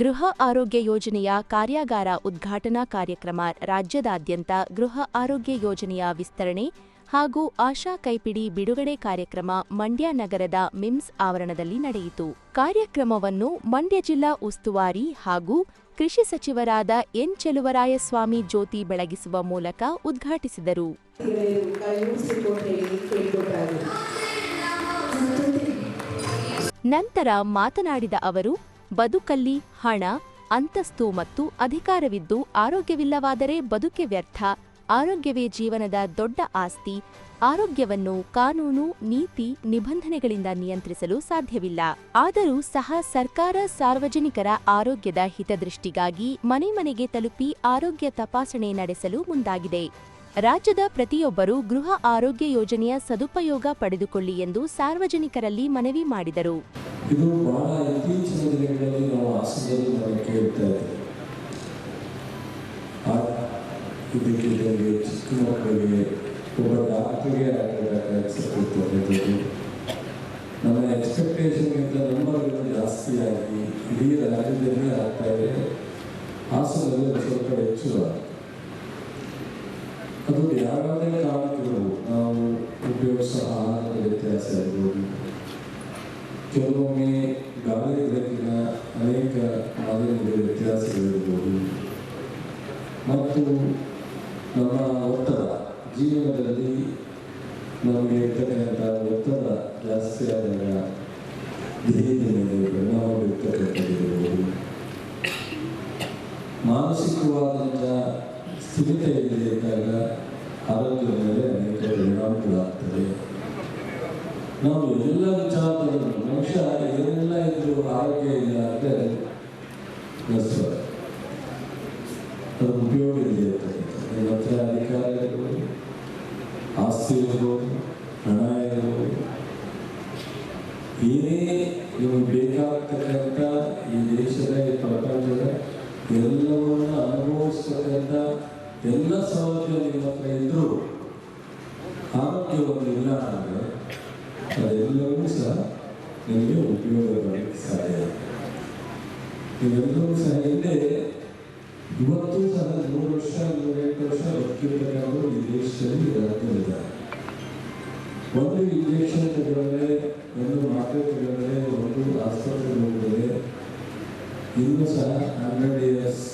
ಗೃಹ ಆರೋಗ್ಯ ಯೋಜನೆಯ ಕಾರ್ಯಾಗಾರ ಉದ್ಘಾಟನಾ ಕಾರ್ಯಕ್ರಮ ರಾಜ್ಯದಾದ್ಯಂತ ಗೃಹ ಆರೋಗ್ಯ ಯೋಜನೆಯ ವಿಸ್ತರಣೆ ಹಾಗೂ ಆಶಾ ಕೈಪಿಡಿ ಬಿಡುಗಡೆ ಕಾರ್ಯಕ್ರಮ ಮಂಡ್ಯ ನಗರದ ಮಿಮ್ಸ್ ಆವರಣದಲ್ಲಿ ನಡೆಯಿತು. ಕಾರ್ಯಕ್ರಮವನ್ನು ಮಂಡ್ಯ ಜಿಲ್ಲಾ ಉಸ್ತುವಾರಿ ಹಾಗೂ ಕೃಷಿ ಸಚಿವರಾದ ಎನ್ ಚೆಲುವರಾಯಸ್ವಾಮಿ ಜ್ಯೋತಿ ಬೆಳಗಿಸುವ ಮೂಲಕ ಉದ್ಘಾಟಿಸಿದರು. ನಂತರ ಮಾತನಾಡಿದ ಅವರು ಬದುಕಲ್ಲಿ ಹಣ, ಅಂತಸ್ತು ಮತ್ತು ಅಧಿಕಾರವಿದ್ದು ಆರೋಗ್ಯವಿಲ್ಲವಾದರೆ ಬದುಕೆ ವ್ಯರ್ಥ. ಆರೋಗ್ಯವೇ ಜೀವನದ ದೊಡ್ಡ ಆಸ್ತಿ. ಆರೋಗ್ಯವನ್ನು ಕಾನೂನು, ನೀತಿ, ನಿಬಂಧನೆಗಳಿಂದ ನಿಯಂತ್ರಿಸಲು ಸಾಧ್ಯವಿಲ್ಲ. ಆದರೂ ಸಹ ಸರ್ಕಾರ ಸಾರ್ವಜನಿಕರ ಆರೋಗ್ಯದ ಹಿತದೃಷ್ಟಿಗಾಗಿ ಮನೆ ಮನೆಗೆ ತಲುಪಿ ಆರೋಗ್ಯ ತಪಾಸಣೆ ನಡೆಸಲು ಮುಂದಾಗಿದೆ. ರಾಜ್ಯದ ಪ್ರತಿಯೊಬ್ಬರು ಗೃಹ ಆರೋಗ್ಯ ಯೋಜನೆಯ ಸದುಪಯೋಗ ಪಡೆದುಕೊಳ್ಳಿ ಎಂದು ಸಾರ್ವಜನಿಕರಲ್ಲಿ ಮನವಿ ಮಾಡಿದರು. ಇದು ಬಹಳ ಇತ್ತೀಚಿನ ದಿನಗಳಲ್ಲಿ ನಾವು ಹಾಸನದಲ್ಲಿ ನಾವು ಕೇಳ್ತಾ ಇದ್ದೇವೆ. ಚಿಕ್ಕ ಮಕ್ಕಳಿಗೆ ಒಬ್ಬ ಡಾಕ್ಟರ್ಗೆ ಆಗಬೇಕಾಗಿತ್ತು ನಮ್ಮ ಎಕ್ಸ್ಪೆಕ್ಟೇಷನ್ಗಿಂತ ನಂಬರ್ಗಳು ಜಾಸ್ತಿ ಆಗಿ ಇಡೀ ರಾಜ್ಯದಲ್ಲೇ ಆಗ್ತಾ ಇದೆ. ಹಾಸನದಲ್ಲಿ ಸ್ವಲ್ಪ ಹೆಚ್ಚು ಅದು ಯಾವ್ಯಾವುದೇ ಕಾರಣಕ್ಕಿರ್ಬೋದು ನಾವು ಉಪಯೋಗಿಸೋ ಆಹಾರದ ವ್ಯತ್ಯಾಸ ಇರ್ಬೋದು. ಕೆಲವೊಮ್ಮೆ ಗಾಳಿ ಬೆಳಕಿನ ಅನೇಕ ಮಾದರಿಗಳ ವ್ಯತ್ಯಾಸಗಳಿರ್ಬೋದು ಮತ್ತು ನಮ್ಮ ಒತ್ತಡ, ಜೀವನದಲ್ಲಿ ನಮಗೆ ಇರ್ತಕ್ಕಂಥ ಒತ್ತಡ ಜಾಸ್ತಿ ಆದಾಗ ದೇಹದ ಮೇಲೆ ಪರಿಣಾಮ ಬೀರ್ತಕ್ಕಂಥದ್ದಿರ್ಬೋದು ಮಾನಸಿಕವಾದಂಥ ಸ್ಥಿರತೆಯಲ್ಲಿ ಇದ್ದಾಗ ಆರೋಗ್ಯದ ಮೇಲೆ ಅನೇಕ ಪರಿಣಾಮಗಳಾಗ್ತದೆ ನಾವು ಎಲ್ಲ ವಿಚಾರದಲ್ಲೂ ಮನುಷ್ಯ ಏನೆಲ್ಲ ಇದ್ರು ಆರೋಗ್ಯ ಇಲ್ಲ ಅಂದರೆ ನಷ್ಟ ಅದು ಉಪಯೋಗ ಇದೆ. ನಿಮ್ಮ ಅಧಿಕಾರ ಇರ್ಬೋದು ಆಸ್ತಿ ಇರ್ಬೋದು, ಹಣ ಇರ್ಬೋದು, ಏನೇ ನಿಮಗೆ ಬೇಕಾಗ್ತಕ್ಕಂಥ ಈ ದೇಶದ, ಈ ಪ್ರಪಂಚದ ಎಲ್ಲವನ್ನು ಅನುಭವಿಸ್ತಕ್ಕಂಥ ಎಲ್ಲ ಸೌಲಭ್ಯ ನಿಮ್ಮ ಹತ್ರ ಇದ್ದರೂ ಆರೋಗ್ಯ ಇಲ್ಲ ಅಂದರೆ ಅದೆಲ್ಲವೂ ಸಹ ನಿಮಗೆ ಉಪಯೋಗ ಬರಲಿಕ್ಕೆ ಸಾಧ್ಯ. ಇವೆಲ್ಲವೂ ಸಹ ಹಿಂದೆ ಇವತ್ತು ಸಹ ನೂರು ವರ್ಷ, ನೂರೆಂಟು ವರ್ಷ ಬದುಕಿರ್ತಕ್ಕಂಥವ್ರು ವಿದೇಶದಲ್ಲಿ ಇದ್ದಾರೆ ಒಂದು ಇಂಜೆಕ್ಷನ್ ತಗೊಂಡ್ರೆ ಒಂದು ಮಾತ್ರೆ ತಗೊಂಡ್ರೆ ಒಂದು ಆಸ್ಪತ್ರೆಗೆ ಹೋಗಿದ್ರೆ ಇನ್ನೂ ಸಹ ಹಂಡ್ರೆಡ್ ಇಯರ್ಸ್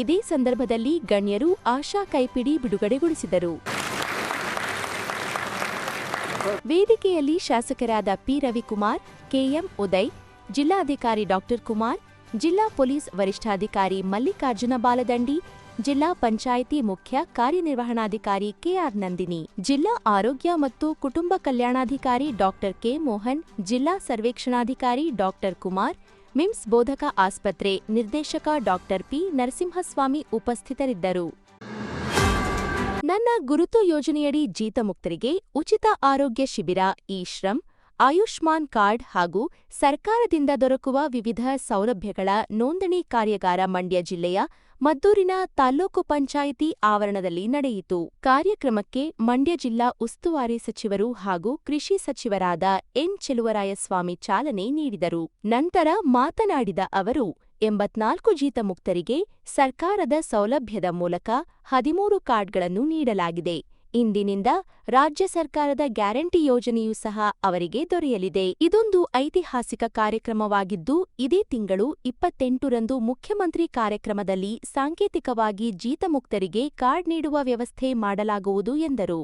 ಇದೇ ಸಂದರ್ಭದಲ್ಲಿ ಗಣ್ಯರು ಆಶಾ ಕೈಪಿಡಿ ಬಿಡುಗಡೆಗೊಳಿಸಿದರು. ವೇದಿಕೆಯಲ್ಲಿ ಶಾಸಕರಾದ ಪಿ ರವಿಕುಮಾರ್, ಕೆಎಂ ಉದಯ್, ಜಿಲ್ಲಾಧಿಕಾರಿ ಡಾಕ್ಟರ್ ಕುಮಾರ್, ಜಿಲ್ಲಾ ಪೊಲೀಸ್ ವರಿಷ್ಠಾಧಿಕಾರಿ ಮಲ್ಲಿಕಾರ್ಜುನ ಬಾಲದಂಡಿ ಜಿಲ್ಲಾ ಪಂಚಾಯಿತಿ ಮುಖ್ಯ ಕಾರ್ಯನಿರ್ವಹಣಾಧಿಕಾರಿ ಕೆಆರ್ ನಂದಿನಿ, ಜಿಲ್ಲಾ ಆರೋಗ್ಯ ಮತ್ತು ಕುಟುಂಬ ಕಲ್ಯಾಣಾಧಿಕಾರಿ ಡಾಕ್ಟರ್ ಕೆ ಮೋಹನ್, ಜಿಲ್ಲಾ ಸರ್ವೇಕ್ಷಣಾಧಿಕಾರಿ ಡಾಕ್ಟರ್ ಕುಮಾರ್, ಮಿಮ್ಸ್ ಬೋಧಕ ಆಸ್ಪತ್ರೆ ನಿರ್ದೇಶಕ ಡಾಕ್ಟರ್ ಪಿ ನರಸಿಂಹಸ್ವಾಮಿ ಉಪಸ್ಥಿತರಿದ್ದರು. ನನ್ನ ಗುರುತು ಯೋಜನೆಯಡಿ ಜೀತಮುಕ್ತರಿಗೆ ಉಚಿತ ಆರೋಗ್ಯ ಶಿಬಿರ ಈ ಶ್ರಮ್ ಆಯುಷ್ಮಾನ್ ಕಾರ್ಡ್ ಹಾಗೂ ಸರ್ಕಾರದಿಂದ ದೊರಕುವ ವಿವಿಧ ಸೌಲಭ್ಯಗಳ ನೋಂದಣಿ ಕಾರ್ಯಾಗಾರ ಮಂಡ್ಯ ಜಿಲ್ಲೆಯ ಮದ್ದೂರಿನ ತಾಲ್ಲೂಕು ಪಂಚಾಯಿತಿ ಆವರಣದಲ್ಲಿ ನಡೆಯಿತು. ಕಾರ್ಯಕ್ರಮಕ್ಕೆ ಮಂಡ್ಯ ಜಿಲ್ಲಾ ಉಸ್ತುವಾರಿ ಸಚಿವರು ಹಾಗೂ ಕೃಷಿ ಸಚಿವರಾದ ಎನ್ ಚೆಲುವರಾಯಸ್ವಾಮಿ ಚಾಲನೆ ನೀಡಿದರು. ನಂತರ ಮಾತನಾಡಿದ ಅವರು, ಎಂಬತ್ನಾಲ್ಕು ಜೀತಮುಕ್ತರಿಗೆ ಸರ್ಕಾರದ ಸೌಲಭ್ಯದ ಮೂಲಕ ಹದಿಮೂರು ಕಾರ್ಡ್ಗಳನ್ನು ನೀಡಲಾಗಿದೆ. ಇಂದಿನಿಂದ ರಾಜ್ಯ ಸರ್ಕಾರದ ಗ್ಯಾರಂಟಿ ಯೋಜನೆಯೂ ಸಹ ಅವರಿಗೆ ದೊರೆಯಲಿದೆ. ಇದೊಂದು ಐತಿಹಾಸಿಕ ಕಾರ್ಯಕ್ರಮವಾಗಿದ್ದು, ಇದೇ ತಿಂಗಳು ಇಪ್ಪತ್ತೆಂಟರಂದು ಮುಖ್ಯಮಂತ್ರಿ ಕಾರ್ಯಕ್ರಮದಲ್ಲಿ ಸಾಂಕೇತಿಕವಾಗಿ ಜೀತಮುಕ್ತರಿಗೆ ಕಾರ್ಡ್ ನೀಡುವ ವ್ಯವಸ್ಥೆ ಮಾಡಲಾಗುವುದು ಎಂದರು.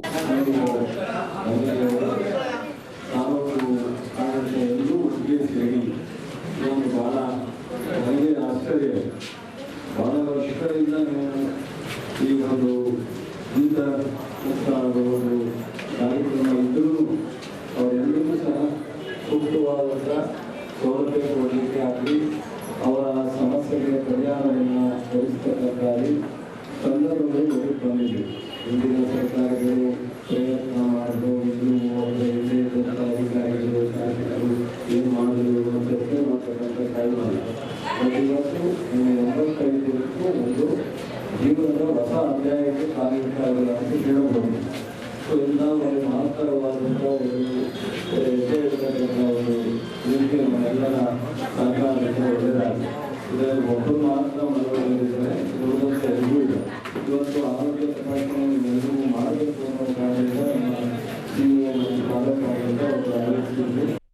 ಎಲ್ಲರೂ ಒಟ್ಟಿಗೆ ಸೇರಿ ಒಂದು ಬಹಳ ನನಗೆ ಆಶ್ಚರ್ಯ ಬಹಳ ವರ್ಷಗಳಿಂದ ನಾನು ಈ ಒಂದು ಗೀತ ಮುಕ್ತ ಒಂದು ಕಾರ್ಯಕ್ರಮ ಇದ್ದರೂ ಅವರೆಲ್ಲರಿಗೂ ಸಹ ಸೂಕ್ತವಾದಂಥ ಸೌಲಭ್ಯ ಕೊಡಲಿಕ್ಕೆ ಆಗಲಿ, ಅವರ ಸಮಸ್ಯೆಗೆ ಪರಿಹಾರವನ್ನು ಕೊಡಿಸ್ತಕ್ಕಾಗಲಿ ಸಂದರ್ಭದಲ್ಲಿ ಬಂದಿದೆ ಹಿಂದಿನ ಸರ್ಕಾರಗಳು ಪ್ರಯತ್ನ ಮಾಡಿದ್ರು ಇನ್ನೂ ಅವರ ಹಿಂದೆ ಇದ್ದಂಥ ಅಧಿಕಾರಿಗಳು ಶಾಸಕರು ಏನು ಮಾಡಿದ್ರು ಅಂತ ಚರ್ಚೆ ಮಾಡ್ತಕ್ಕಂಥ ಪ್ರತಿ ಬಟ್ ಇವತ್ತು ಒಂದು ಜೀವನದ ಹೊಸ ಅಧ್ಯಾಯಕ್ಕೆ ಕಾಲಿಡ್ತಾ ಇದ್ದಾರೆ ಅಂತ ಹೇಳಬಹುದು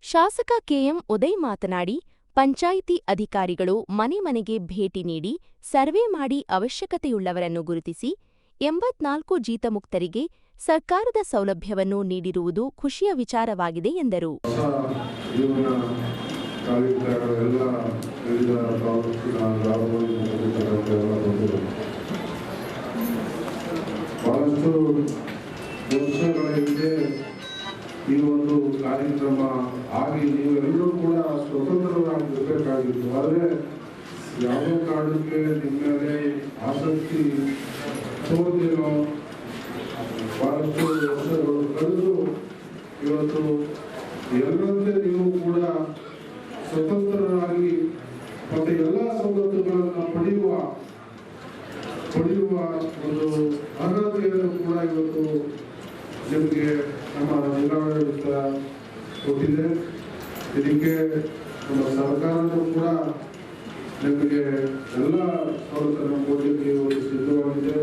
ಶಾಸಕ ಕೆಎಂ ಉದಯ್ ಮಾತನಾಡಿ, ಪಂಚಾಯಿತಿ ಅಧಿಕಾರಿಗಳು ಮನೆ ಮನೆಗೆ ಭೇಟಿ ನೀಡಿ, ಸರ್ವೆ ಮಾಡಿ ಅವಶ್ಯಕತೆಯುಳ್ಳವರನ್ನು ಗುರುತಿಸಿ, ಎಂಬತ್ನಾಲ್ಕು ಜೀತಮುಕ್ತರಿಗೆ ಸರ್ಕಾರದ ಸೌಲಭ್ಯವನ್ನು ನೀಡಿರುವುದು ಖುಷಿಯ ವಿಚಾರವಾಗಿದೆ ಎಂದರು. ಈ ಒಂದು ಕಾರ್ಯಕ್ರಮ ಆಗಿ ನೀವೆಲ್ಲರೂ ಕೂಡ ಸ್ವತಂತ್ರರಾಗಿರ್ಬೇಕಾಗಿತ್ತು ಆದರೆ ಯಾವುದೇ ಕಾರಣಕ್ಕೆ ನಿಮ್ಮ ಆಸಕ್ತಿ ತೋರಿದಿರೋ ಕಳೆದು ಇವತ್ತು ಎಲ್ಲರಂತೆ ನೀವು ಕೂಡ ಸ್ವತಂತ್ರರಾಗಿ ಮತ್ತೆ ಎಲ್ಲ ಸವಲತ್ತುಗಳನ್ನು ಪಡೆಯುವ ಪಡೆಯುವ ಒಂದು ಅರ್ಹತೆಯನ್ನು ಕೂಡ ಇವತ್ತು ನಿಮಗೆ ನಮ್ಮ ಜಿಲ್ಲಾಡಳಿತ ಕೊಟ್ಟಿದೆ ಇದಕ್ಕೆ ನಮ್ಮ ಸರ್ಕಾರನೂ ಕೂಡ ನಿಮಗೆ ಎಲ್ಲ ಸವಲತ್ತನ್ನು ಕೊಡಲಿಕ್ಕೆ ಇವತ್ತು ಸಿದ್ಧವಾಗಿದೆ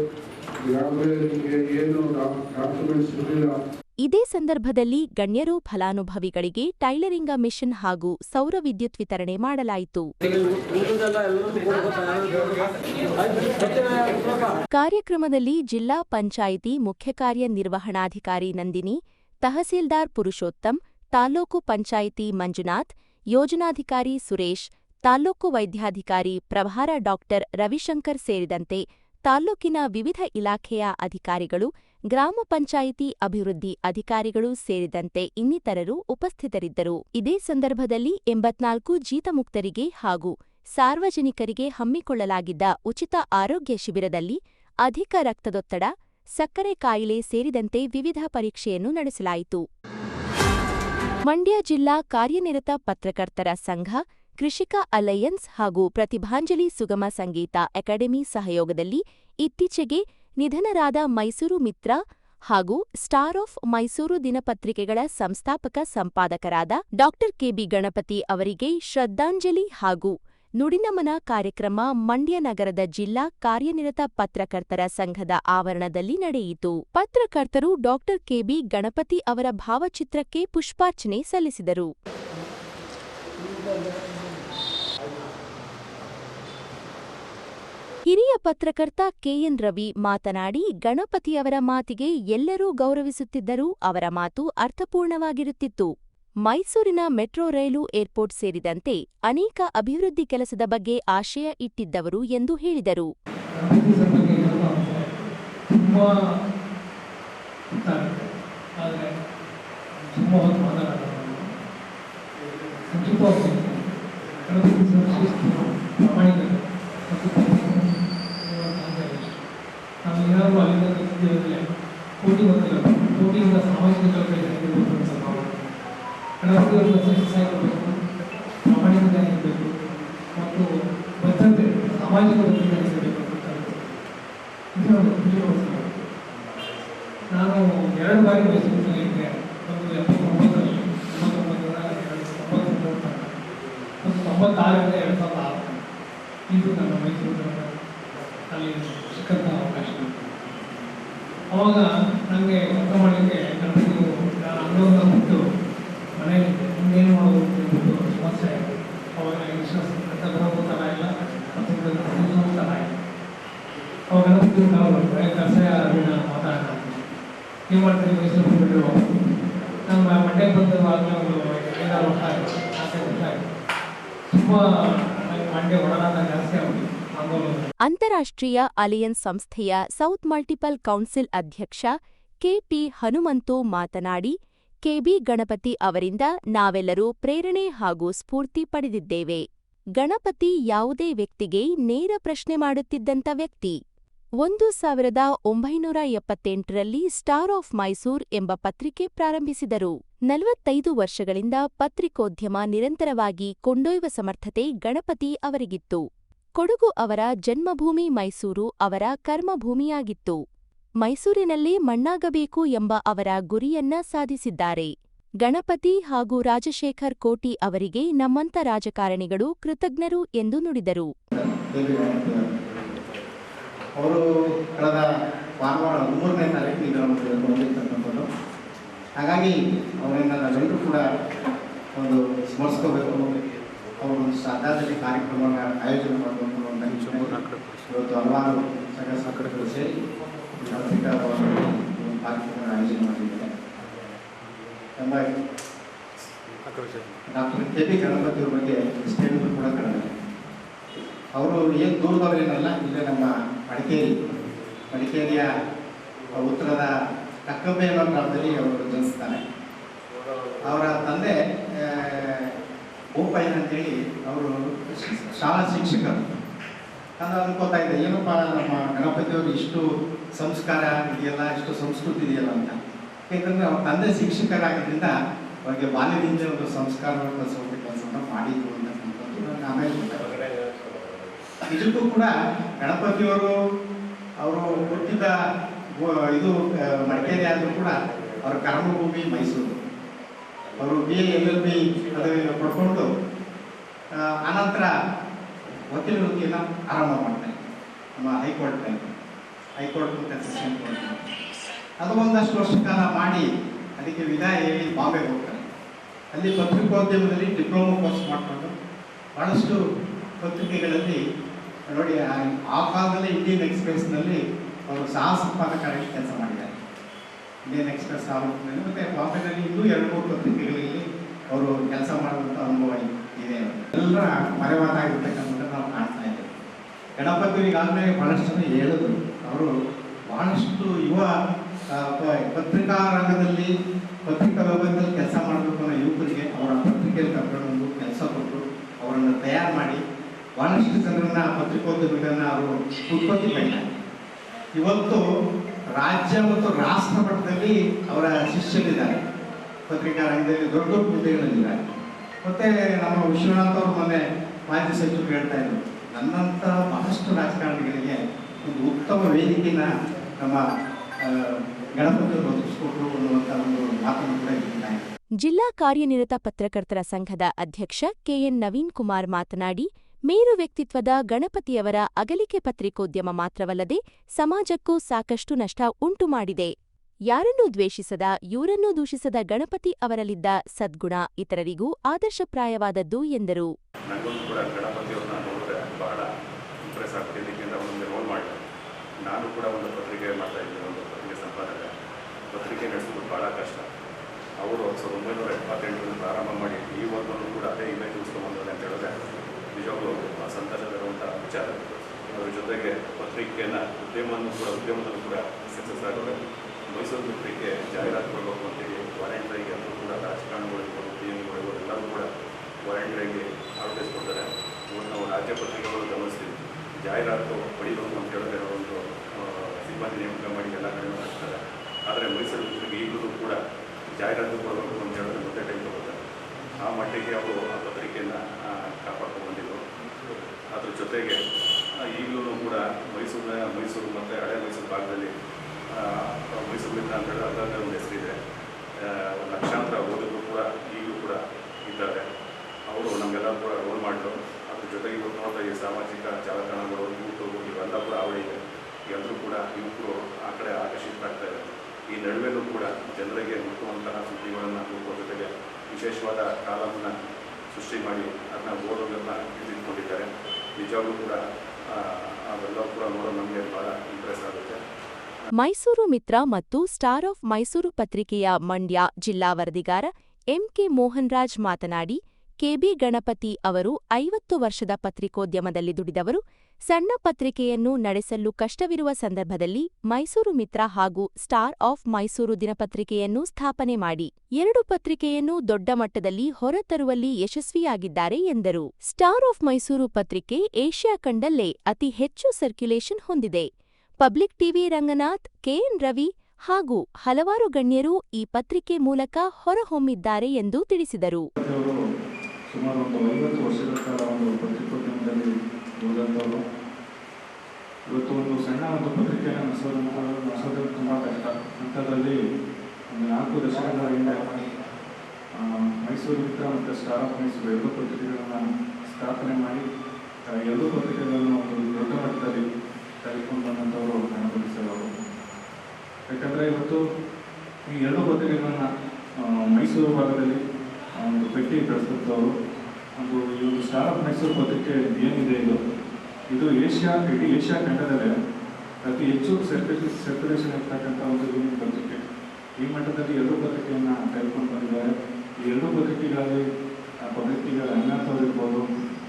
ಈಗಾಗಲೇ ನಿಮಗೆ ಏನು ಡಾಕ್ಯುಮೆಂಟ್ಸ್ ಇರಲಿಲ್ಲ ಇದೇ ಸಂದರ್ಭದಲ್ಲಿ ಗಣ್ಯರು ಫಲಾನುಭವಿಗಳಿಗೆ ಟೈಲರಿಂಗ ಮಿಷನ್ ಹಾಗೂ ಸೌರ ವಿದ್ಯುತ್ ವಿತರಣೆ ಮಾಡಲಾಯಿತು. ಕಾರ್ಯಕ್ರಮದಲ್ಲಿ ಜಿಲ್ಲಾ ಪಂಚಾಯಿತಿ ಮುಖ್ಯ ಕಾರ್ಯನಿರ್ವಹಣಾಧಿಕಾರಿ ನಂದಿನಿ, ತಹಸೀಲ್ದಾರ್ ಪುರುಷೋತ್ತಮ್, ತಾಲೂಕು ಪಂಚಾಯಿತಿ ಮಂಜುನಾಥ್, ಯೋಜನಾಧಿಕಾರಿ ಸುರೇಶ್, ತಾಲೂಕು ವೈದ್ಯಾಧಿಕಾರಿ ಪ್ರಭಾರ ಡಾಕ್ಟರ್ ರವಿಶಂಕರ್ ಸೇರಿದಂತೆ ತಾಲ್ಲೂಕಿನ ವಿವಿಧ ಇಲಾಖೆಯ ಅಧಿಕಾರಿಗಳು ಗ್ರಾಮ ಪಂಚಾಯಿತಿ ಅಭಿವೃದ್ಧಿ ಅಧಿಕಾರಿಗಳು ಸೇರಿದಂತೆ ಇನ್ನಿತರರು ಉಪಸ್ಥಿತರಿದ್ದರು. ಇದೇ ಸಂದರ್ಭದಲ್ಲಿ ಎಂಬತ್ನಾಲ್ಕು ಜೀತಮುಕ್ತರಿಗೆ ಹಾಗೂ ಸಾರ್ವಜನಿಕರಿಗೆ ಹಮ್ಮಿಕೊಳ್ಳಲಾಗಿದ್ದ ಉಚಿತ ಆರೋಗ್ಯ ಶಿಬಿರದಲ್ಲಿ ಅಧಿಕ ರಕ್ತದೊತ್ತಡ, ಸಕ್ಕರೆ ಕಾಯಿಲೆ ಸೇರಿದಂತೆ ವಿವಿಧ ಪರೀಕ್ಷೆಯನ್ನು ನಡೆಸಲಾಯಿತು. ಮಂಡ್ಯ ಜಿಲ್ಲಾ ಕಾರ್ಯನಿರತ ಪತ್ರಕರ್ತರ ಸಂಘ, ಕೃಷಿಕ ಅಲಯನ್ಸ್ ಹಾಗೂ ಪ್ರತಿಭಾಂಜಲಿ ಸುಗಮ ಸಂಗೀತ ಅಕಾಡೆಮಿ ಸಹಯೋಗದಲ್ಲಿ ಇತ್ತೀಚೆಗೆ ನಿಧನರಾದ ಮೈಸೂರು ಮಿತ್ರ ಹಾಗೂ ಸ್ಟಾರ್ ಆಫ್ ಮೈಸೂರು ದಿನಪತ್ರಿಕೆಗಳ ಸಂಸ್ಥಾಪಕ ಸಂಪಾದಕರಾದ ಡಾ ಕೆಬಿ ಗಣಪತಿ ಅವರಿಗೆ ಶ್ರದ್ಧಾಂಜಲಿ ಹಾಗೂ ನುಡಿನಮನ ಕಾರ್ಯಕ್ರಮ ಮಂಡ್ಯ ನಗರದ ಜಿಲ್ಲಾ ಕಾರ್ಯನಿರತ ಪತ್ರಕರ್ತರ ಸಂಘದ ಆವರಣದಲ್ಲಿ ನಡೆಯಿತು. ಪತ್ರಕರ್ತರು ಡಾಕ್ಟರ್ ಕೆಬಿ ಗಣಪತಿ ಅವರ ಭಾವಚಿತ್ರಕ್ಕೆ ಪುಷ್ಪಾರ್ಚನೆ ಸಲ್ಲಿಸಿದರು. ಹಿರಿಯ ಪತ್ರಕರ್ತ ಕೆಎನ್ ರವಿ ಮಾತನಾಡಿ, ಗಣಪತಿಯವರ ಮಾತಿಗೆ ಎಲ್ಲರೂ ಗೌರವಿಸುತ್ತಿದ್ದರೂ ಅವರ ಮಾತು ಅರ್ಥಪೂರ್ಣವಾಗಿರುತ್ತಿತ್ತು. ಮೈಸೂರಿನ ಮೆಟ್ರೋ ರೈಲು ಏರ್ಪೋರ್ಟ್ ಸೇರಿದಂತೆ ಅನೇಕ ಅಭಿವೃದ್ಧಿ ಕೆಲಸದ ಬಗ್ಗೆ ಆಶಯ ಇಟ್ಟಿದ್ದವರು ಎಂದು ಹೇಳಿದರು. молодежи. ನಾನು ಮಂಡ್ಯ ಅಂತಾರಾಷ್ಟ್ರೀಯ ಅಲಿಯನ್ಸ್ ಸಂಸ್ಥೆಯ ಸೌತ್ ಮಲ್ಟಿಪಲ್ ಕೌನ್ಸಿಲ್ ಅಧ್ಯಕ್ಷ ಕೆಪಿ ಹನುಮಂತು ಮಾತನಾಡಿ ಕೆಬಿ ಗಣಪತಿ ಅವರಿಂದ ನಾವೆಲ್ಲರೂ ಪ್ರೇರಣೆ ಹಾಗೂ ಸ್ಫೂರ್ತಿ ಪಡೆದಿದ್ದೇವೆ. ಗಣಪತಿ ಯಾವುದೇ ವ್ಯಕ್ತಿಗೆ ನೇರ ಪ್ರಶ್ನೆ ಮಾಡುತ್ತಿದ್ದಂಥ ವ್ಯಕ್ತಿ. ಒಂದು ಸಾವಿರದ ಒಂಬೈನೂರ ಎಪ್ಪತ್ತೆಂಟರಲ್ಲಿ ಸ್ಟಾರ್ ಆಫ್ ಮೈಸೂರ್ ಎಂಬ ಪತ್ರಿಕೆ ಪ್ರಾರಂಭಿಸಿದರು. ನಲವತ್ತೈದು ವರ್ಷಗಳಿಂದ ಪತ್ರಿಕೋದ್ಯಮ ನಿರಂತರವಾಗಿ ಕೊಂಡೊಯ್ಯುವ ಸಮರ್ಥತೆ ಗಣಪತಿ ಅವರಿಗಿತ್ತು. ಕೊಡಗು ಅವರ ಜನ್ಮಭೂಮಿ ಮೈಸೂರು ಅವರ ಕರ್ಮಭೂಮಿಯಾಗಿತ್ತು. ಮೈಸೂರಿನಲ್ಲೇ ಮಣ್ಣಾಗಬೇಕು ಎಂಬ ಅವರ ಗುರಿಯನ್ನ ಸಾಧಿಸಿದ್ದಾರೆ. ಗಣಪತಿ ಹಾಗೂ ರಾಜಶೇಖರ್ ಕೋಟಿ ಅವರಿಗೆ ನಮ್ಮಂತ ರಾಜಕಾರಣಿಗಳು ಕೃತಜ್ಞರು ಎಂದು ನುಡಿದರು. ಅವರು ಕಳೆದ ಭಾನುವಾರ ಮೂರನೇ ತಾರೀಕು ಇದನ್ನು ಹೊಂದಿರ್ತಕ್ಕಂಥದ್ದು ಹಾಗಾಗಿ ಅವರನ್ನು ನಾವೆಲ್ಲರೂ ಕೂಡ ಒಂದು ಸ್ಮರಿಸ್ಕೋಬೇಕು. ಅವರು ಒಂದು ಶ್ರದ್ಧಾಂಜಲಿ ಕಾರ್ಯಕ್ರಮವನ್ನು ಆಯೋಜನೆ ಮಾಡಬೇಕು ಅಂತ. ಇವತ್ತು ಹಲವಾರು ಸಂಘ ಸಂಘಟನೆಗಳು ಸೇರಿ ಕಾರ್ಯಕ್ರಮ ಆಯೋಜನೆ ಮಾಡಿದ್ದಾರೆ. ಡಾಕ್ಟರ್ ಕೆ ಪಿ ಗಣಪತಿಯವ್ರ ಬಗ್ಗೆ ಸ್ಟೇಟ್ಮೆಂಟ್ ಕೂಡ ಕಡಿಮೆ ಅವರು ಏನು ದೂರದವರೇನಲ್ಲ ಇಲ್ಲೇ ನಮ್ಮ ಮಡಿಕೇರಿ. ಮಡಿಕೇರಿಯ ಉತ್ತರದ ಕಕ್ಕಬ್ಬೆ ಅನ್ನೋ ಗ್ರಾಮದಲ್ಲಿ ಅವರು ಜನಿಸ್ತಾನೆ ಅವರ ತಂದೆ ಬೋಪಯ್ಯ ಅಂತೇಳಿ ಅವರು ಶಾಲಾ ಶಿಕ್ಷಕರು. ನಾನು ಅನ್ಕೋತಾ ಇದ್ದೆ ಏನಪ್ಪ ನಮ್ಮ ಗಣಪತಿಯವರು ಇಷ್ಟು ಸಂಸ್ಕಾರ ಇದೆಯಲ್ಲ, ಇಷ್ಟು ಸಂಸ್ಕೃತಿ ಇದೆಯಲ್ಲ ಅಂತ. ಯಾಕಂದ್ರೆ ಅವ್ರ ತಂದೆ ಶಿಕ್ಷಕರಾಗಿದ್ದರಿಂದ ಅವ್ರಿಗೆ ಬಾಲ್ಯದಿಂದ ಒಂದು ಸಂಸ್ಕಾರವನ್ನು ಕಲಿಸುವಂಥ ಕೆಲಸವನ್ನು ಮಾಡಿದ್ರು ಅಂತಕ್ಕಂಥದ್ದು ನಾನು ಆಮೇಲೆ. ನಿಜಕ್ಕೂ ಕೂಡ ಗಣಪತಿಯವರು ಅವರು ಹುಟ್ಟಿದ ಇದು ಮಡಿಕೇರಿ ಆದರೂ ಕೂಡ ಅವರ ಕರ್ಮಭೂಮಿ ಮೈಸೂರು. ಅವರು ಬಿ ಎಲ್ ಎಲ್ ಬಿ ಪದವಿಯನ್ನು ಪಡ್ಕೊಂಡು ಆನಂತರ ವಕೀಲ ವೃತ್ತಿಯನ್ನು ಆರಂಭ ಮಾಡ್ತಾರೆ ನಮ್ಮ ಹೈಕೋರ್ಟ್ ಹೈಕೋರ್ಟ್ ಕನ್ಸಿಸ್ಟೆಂಟ್ ಕೋರ್ಟ್ ಅದು ಒಂದಷ್ಟು ವರ್ಷ ಕಾಲ ಮಾಡಿ ಅದಕ್ಕೆ ವಿದಾಯ ಹೇಳಿ ಬಾಂಬೆಗೆ ಹೋಗ್ತಾರೆ. ಅಲ್ಲಿ ಪತ್ರಿಕೋದ್ಯಮದಲ್ಲಿ ಡಿಪ್ಲೊಮಾ ಕೋರ್ಸ್ ಮಾಡಿಕೊಂಡು ಭಾಳಷ್ಟು ಪತ್ರಿಕೆಗಳಲ್ಲಿ ನೋಡಿ, ಆ- ಕಾಲದಲ್ಲಿ ಇಂಡಿಯನ್ ಎಕ್ಸ್ಪ್ರೆಸ್ನಲ್ಲಿ ಅವರು ಸಹ ಸಂಪಾದಕರಾಗಿ ಕೆಲಸ ಮಾಡಿದ್ದಾರೆ. ಇಂಡಿಯನ್ ಎಕ್ಸ್ಪ್ರೆಸ್ ಆವೃತ್ತಿನಲ್ಲಿ ಮತ್ತು ಬಾಂಬೆನಲ್ಲಿ ಇನ್ನೂ ಎರಡು ಮೂರು ಪತ್ರಿಕೆಗಳಲ್ಲಿ ಅವರು ಕೆಲಸ ಮಾಡುವಂಥ ಅನುಭವ ಇದೆ ಎಲ್ಲರ ಮರೆಮಾತಾಗಿರ್ತಕ್ಕಂಥದ್ದು ನಾವು ಕಾಣ್ತಾ ಇದ್ದೇವೆ. ಗಣಪತಿಗಾಗಲೇ ಬಹಳಷ್ಟು ಜನ ಹೇಳಿದ್ರು. ಅವರು ಬಹಳಷ್ಟು ಯುವ ಪತ್ರಿಕಾ ರಂಗದಲ್ಲಿ, ಪತ್ರಿಕಾ ವಿಭಾಗದಲ್ಲಿ ಕೆಲಸ ಮಾಡಬೇಕು ಅನ್ನೋ ಯುವಕರಿಗೆ ಅವರ ಪತ್ರಿಕೆಯಲ್ಲಿ ಕರ್ಕೊಂಡು ಕೆಲಸ ಕೊಟ್ಟು ಅವರನ್ನು ತಯಾರು ಮಾಡಿ ಬಹಳಷ್ಟು ಜನರನ್ನ ಪತ್ರಿಕೋದ್ಯಮಿಗಳನ್ನ ಅವರು ಉತ್ಪತ್ತಿ ಮಾಡಿದ್ದಾರೆ ಇವತ್ತು ರಾಜ್ಯ ಮತ್ತು ರಾಷ್ಟ್ರ ಮಟ್ಟದಲ್ಲಿ ಅವರ ಶಿಷ್ಯರಿದ್ದಾರೆ. ಪತ್ರಿಕಾ ರಂಗದಲ್ಲಿ ದೊಡ್ಡ ದೊಡ್ಡ ಹುದ್ದೆಗಳಲ್ಲಿದ್ದಾರೆ. ಮತ್ತೆ ನಮ್ಮ ವಿಶ್ವನಾಥ್ ಅವರು ಮೊನ್ನೆ ಮಾಜಿ ಸಚಿವರು ಹೇಳ್ತಾ ಇದ್ರು ನನ್ನಂಥ ಬಹಳಷ್ಟು ರಾಜಕಾರಣಿಗಳಿಗೆ ಒಂದು ಉತ್ತಮ ವೇದಿಕೆನ ನಮ್ಮ ಗಣಪತಿ ಒದಗಿಸಿಕೊಟ್ರು ಅನ್ನುವಂಥ ಒಂದು ಮಾತನ್ನು ಕೂಡ ಜಿಲ್ಲಾ ಕಾರ್ಯನಿರತ ಪತ್ರಕರ್ತರ ಸಂಘದ ಅಧ್ಯಕ್ಷ ಕೆಎನ್ ನವೀನ್ ಕುಮಾರ್ ಮಾತನಾಡಿ ಮೇರು ವ್ಯಕ್ತಿತ್ವದ ಗಣಪತಿಯವರ ಅಗಲಿಕೆ ಪತ್ರಿಕೋದ್ಯಮ ಮಾತ್ರವಲ್ಲದೆ ಸಮಾಜಕ್ಕೂ ಸಾಕಷ್ಟು ನಷ್ಟ ಉಂಟುಮಾಡಿದೆ ಯಾರನ್ನೂ ದ್ವೇಷಿಸದ, ಇವರನ್ನೂ ದೂಷಿಸದ ಗಣಪತಿ ಅವರಲ್ಲಿದ್ದ ಸದ್ಗುಣ ಇತರರಿಗೂ ಆದರ್ಶಪ್ರಾಯವಾದದ್ದು ಎಂದರು. ನಾನು ಕೂಡ ಒಂದು ಪತ್ರಿಕೆ ಮಾಡ್ತಾ ಇದ್ದೀನಿ ಒಂದು ಪತ್ರಿಕೆ ಸಂಪಾದಕ. ಪತ್ರಿಕೆ ನಡೆಸೋದು ಭಾಳ ಕಷ್ಟ. ಅವರು ಸಾವಿರದ ಒಂಬೈನೂರ ಎಪ್ಪತ್ತೆಂಟರಲ್ಲಿ ಪ್ರಾರಂಭ ಮಾಡಿ ಈವರೆಗೂ ಕೂಡ ಅದೇ ಇಮೇಜ್ ಉಳಿಸ್ಕೊಂಡ್ಬಂದಿದ್ದಾರೆ ಅಂತ ಹೇಳಿದ್ರೆ ಸಂತೋಷ ತರುವಂಥ ವಿಚಾರ. ಅದರ ಜೊತೆಗೆ ಪತ್ರಿಕೆಯನ್ನು ಉದ್ಯಮವನ್ನು ಕೂಡ, ಉದ್ಯಮದಲ್ಲೂ ಕೂಡ ಸಕ್ಸಸ್ ಆಗಿದೆ ಮೈಸೂರು ಪತ್ರಿಕೆ ಜಾಹೀರಾತು ಕೊಡಬೇಕು ಅಂತೇಳಿ ವಾರಂಟರಿಗೆ ಎಲ್ಲರೂ ಕೂಡ ರಾಜಕಾರಣಿಗಳಿರ್ಬೋದು ಉದ್ಯಮಿಗಳಿರ್ಬೋದು ಎಲ್ಲರೂ ಕೂಡ ವಾರಂಟರಿಗೆ ಅಡ್ವರ್ಟೈಸ್ ಕೊಡ್ತಾರೆ. ನಾವು ರಾಜ್ಯ ಪತ್ರಿಕೆಗಳು ಗಮನಿಸ್ತೀವಿ. ಜಾಹೀರಾತು ಪಡಿಬೇಕು ಅಂತ ಹೇಳಿದ್ರೆ ಒಂದು ಸಿಬ್ಬಂದಿ ನೇಮಕ ಮಾಡಿ ಎಲ್ಲ ಕಡೆ ಹಾಕ್ತಾರೆ ಆದರೆ ಮೈಸೂರು ಪತ್ರಿಕೆ ಈಗಲೂ ಕೂಡ ಜಾಹೀರಾತು ಕೊಡಬೇಕು ಅಂತ ಹೇಳಿದ್ರೆ ಮತ್ತೆ ಟೈಮ್ ತಗೋತಾರೆ. ಆ ಮಟ್ಟಿಗೆ ಅವರು ಆ ಪತ್ರಿಕೆಯನ್ನು ಕಾಪಾಡ್ಕೊಂಡು ಅದ್ರ ಜೊತೆಗೆ ಈಗಲೂ ಕೂಡ ಮೈಸೂರಿನ ಮೈಸೂರು ಮತ್ತು ಹಳೆ ಮೈಸೂರು ಭಾಗದಲ್ಲಿ ಆ, ಮೈಸೂರು ಮಿತ್ರ ಅಂತ ಹೇಳಿ ಅದರದ್ದೇ ಒಂದು ಹೆಸರಿದೆ ಲಕ್ಷಾಂತರ ಓದಿದ್ರು ಕೂಡ ಈಗಲೂ ಕೂಡ ಇದ್ದಾರೆ. ಅವರು ನಮಗೆಲ್ಲ ಕೂಡ ರೋಲ್ ಮಾಡಿದ್ರು ಅದ್ರ ಜೊತೆಗೆ ಇವತ್ತು ನೋಡ್ತಾ ಈ ಸಾಮಾಜಿಕ ಜಾಲತಾಣಗಳು ಯೂಟ್ಯೂಬ್ ಇವೆಲ್ಲ ಕೂಡ ಅವಳಿ ಇದೆ. ಎಲ್ಲರೂ ಕೂಡ ಯುವಕರು ಆ ಕಡೆ ಆಕರ್ಷಿತರಾಗ್ತಾರೆ ಈ ನಡುವೆಲ್ಲೂ ಕೂಡ ಜನರಿಗೆ ಮುಟ್ಟುವಂತಹ ಸುದ್ದಿಗಳನ್ನು ಹುಡುಕುವ ಜೊತೆಗೆ ವಿಶೇಷವಾದ ಕಾಲವನ್ನು ಸೃಷ್ಟಿ ಮಾಡಿ ಅದನ್ನ ಓದೋದನ್ನು ಹಿಡಿದಿಟ್ಕೊಂಡಿದ್ದಾರೆ. ನಿಜವಾಗ್ಲೂ ಕೂಡ ಮೈಸೂರು ಮಿತ್ರ ಮತ್ತು ಸ್ಟಾರ್ ಆಫ್ ಮೈಸೂರು ಪತ್ರಿಕೆಯ ಮಂಡ್ಯ ಜಿಲ್ಲಾ ವರದಿಗಾರ ಎಂಕೆ ಮೋಹನ್ರಾಜ್ ಮಾತನಾಡಿ ಕೆಬಿ ಗಣಪತಿ ಅವರು ಐವತ್ತು ವರ್ಷದ ಪತ್ರಿಕೋದ್ಯಮದಲ್ಲಿ ದುಡಿದವರು, ಸಣ್ಣ ಪತ್ರಿಕೆಯನ್ನು ನಡೆಸಲು ಕಷ್ಟವಿರುವ ಸಂದರ್ಭದಲ್ಲಿ ಮೈಸೂರು ಮಿತ್ರ ಹಾಗೂ ಸ್ಟಾರ್ ಆಫ್ ಮೈಸೂರು ದಿನಪತ್ರಿಕೆಯನ್ನು ಸ್ಥಾಪನೆ ಮಾಡಿ, ಎರಡು ಪತ್ರಿಕೆಯನ್ನು ದೊಡ್ಡ ಮಟ್ಟದಲ್ಲಿ ಹೊರತರುವಲ್ಲಿ ಯಶಸ್ವಿಯಾಗಿದ್ದಾರೆ ಎಂದರು. ಸ್ಟಾರ್ ಆಫ್ ಮೈಸೂರು ಪತ್ರಿಕೆ ಏಷ್ಯಾ ಖಂಡಲ್ಲೇ ಅತಿ ಹೆಚ್ಚು ಸರ್ಕ್ಯುಲೇಷನ್ ಹೊಂದಿದೆ. Public TV Ranganath, KN Ravi ಹಾಗೂ ಹಲವಾರು ಗಣ್ಯರು ಈ ಪತ್ರಿಕೆ ಮೂಲಕ ಹೊರಹೊಮ್ಮಿದ್ದಾರೆ ಎಂದು ತಿಳಿಸಿದರು ಅವರು ಸುಮಾರು ಒಂದು ಐವತ್ತು ವರ್ಷಗಳ ಕಾಲ ಒಂದು ಪತ್ರಿಕೋದ್ಯಮದಲ್ಲಿ ದುಡಿದಂಥವರು ಇವತ್ತು ಒಂದು ಸಣ್ಣ ಸಣ್ಣ ಒಂದು ಪತ್ರಿಕೆಯನ್ನು ನಡೆಸೋದು ನಡೆಸೋದು ತುಂಬ ಅಂಥದ್ರಲ್ಲಿ ಒಂದು ನಾಲ್ಕು ದಶಕಗಳ ಹಿಂದೆ ಮೈಸೂರು ಮಿತ್ರ ಮತ್ತು ಸ್ಟಾರ್ ಆಫ್ ಮೈಸೂರು ಎರಡು ಪತ್ರಿಕೆಗಳನ್ನು ಸ್ಥಾಪನೆ ಮಾಡಿ ಎರಡು ಪತ್ರಿಕೆಗಳನ್ನು ಒಂದು ದೊಡ್ಡ ಮಟ್ಟದಲ್ಲಿ ತೆಗೆದುಕೊಂಡು ಬಂದಂಥವರು ಗಣಪತಿ ಅವರು ಯಾಕಂದರೆ ಇವತ್ತು ಈ ಎರಡು ಪತ್ರಿಕೆಗಳನ್ನು ಮೈಸೂರು ಭಾಗದಲ್ಲಿ ಒಂದು ಪೆಟ್ಟಿ ಬೆಳೆಸಿದ್ದವರು ಒಂದು ಈ ಒಂದು ಸ್ಟಾರ್ ಆಫ್ ಮೈಸೂರು ಪತ್ರಿಕೆ ಏನಿದೆ ಇದು? ಇದು ಏಷ್ಯಾ, ಇಡೀ ಏಷ್ಯಾ ಖಂಡದಲ್ಲೇ ಅತಿ ಹೆಚ್ಚು ಸರ್ಕ್ಯುಲೇಷನ್ ಸರ್ಕ್ಯುಲೇಷನ್ ಇರ್ತಕ್ಕಂಥ ಒಂದು ಯೂನಿಟ್ ಪತ್ರಿಕೆ ಈ ಮಟ್ಟದಲ್ಲಿ ಎರಡು ಪತ್ರಿಕೆಯನ್ನು ತೆಗೆದುಕೊಂಡು ಬಂದಿದ್ದಾರೆ. ಈ ಎರಡು ಪತ್ರಿಕೆಗಳಲ್ಲಿ ಆ ಪತ್ರಿಕೆಗಳ ರಂಗನಾಥ್ ಇರ್ಬೋದು